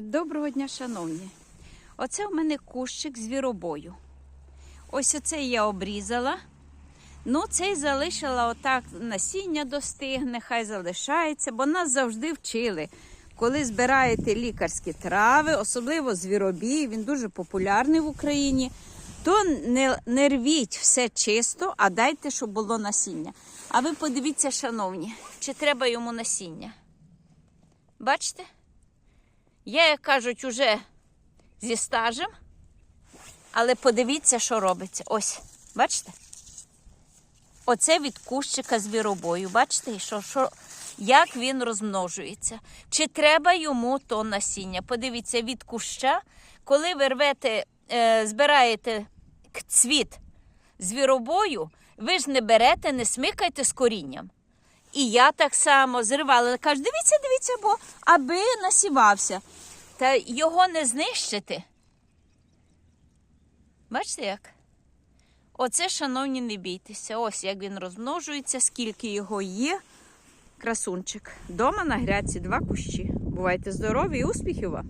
Доброго дня, шановні. Оце у мене кущик звіробою. Ось оце я обрізала. Ну, цей залишила отак насіння достигне, хай залишається, бо нас завжди вчили. Коли збираєте лікарські трави, особливо звіробій, він дуже популярний в Україні, то не, не рвіть все чисто, а дайте, щоб було насіння. А ви подивіться, шановні, чи треба йому насіння. Бачите? Я, як кажуть, уже зі стажем, але подивіться, що робиться. Ось, бачите? Оце від кущика звіробою. Бачите, що, що, як він розмножується? Чи треба йому то насіння? Подивіться, від куща, коли ви рвете, е, збираєте цвіт звіробою, ви ж не берете, не смикайте з корінням. І я так само зривала. Кажу, дивіться, дивіться, бо аби насівався. Та його не знищити. Бачите як? Оце, шановні, не бійтеся. Ось як він розмножується, скільки його є. Красунчик. Дома на грядці два кущі. Бувайте здорові і успіхів вам!